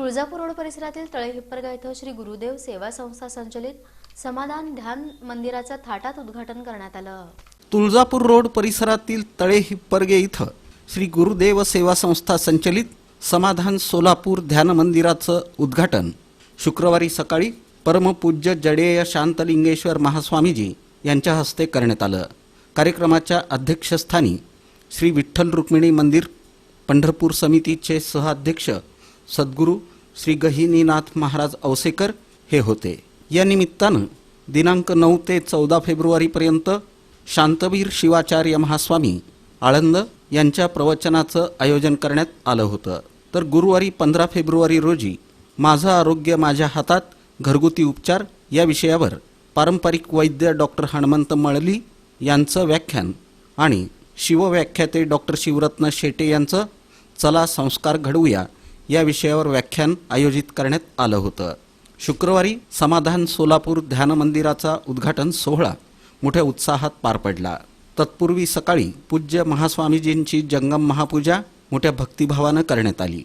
Tuljapur road परिसरातील तळेहिप्परगा इथं श्री गुरुदेव सेवा संस्था संचलित समाधान ध्यान मंदिराचं थाटात उद्घाटन करण्यात आलं. तुळजापूर रोड परिसरातील तळेहिप्परगे इथं श्री गुरुदेव सेवा संस्था संचलित समाधान सोलापूर ध्यान मंदिराचं उद्घाटन. शुक्रवारी सकाळी परमपूज्य जडेय शांतलिंगेश्वर महास्वामीजी यांच्या हस्ते करण्यात आलं. कार्यक्रमाच्या अध्यक्षस्थानी श्री विठ्ठल रुक्मिणी मंदिर पंढरपूर समितीचे सहअध्यक्ष सद्गुरू श्री गहिनीनाथ महाराज औसेकर हे होते. या निमित्तानं दिनांक नऊ ते चौदा फेब्रुवारीपर्यंत शांतवीर शिवाचार्य महास्वामी आळंद यांच्या प्रवचनाचं आयोजन करण्यात आलं होतं. तर गुरुवारी पंधरा फेब्रुवारी रोजी माझं आरोग्य माझ्या हातात घरगुती उपचार या विषयावर पारंपरिक वैद्य डॉक्टर हनुमंत मळली यांचं व्याख्यान आणि शिवव्याख्याते डॉक्टर शिवरत्न शेटे यांचं चला संस्कार घडवूया या विषयावर व्याख्यान आयोजित करण्यात आलं होतं. शुक्रवारी समाधान सोलापूर ध्यान मंदिराचा उद्घाटन सोहळा मोठ्या उत्साहात पार पडला. तत्पूर्वी सकाळी पूज्य महास्वामीजींची जंगम महापूजा मोठ्या भक्तिभावानं करण्यात आली.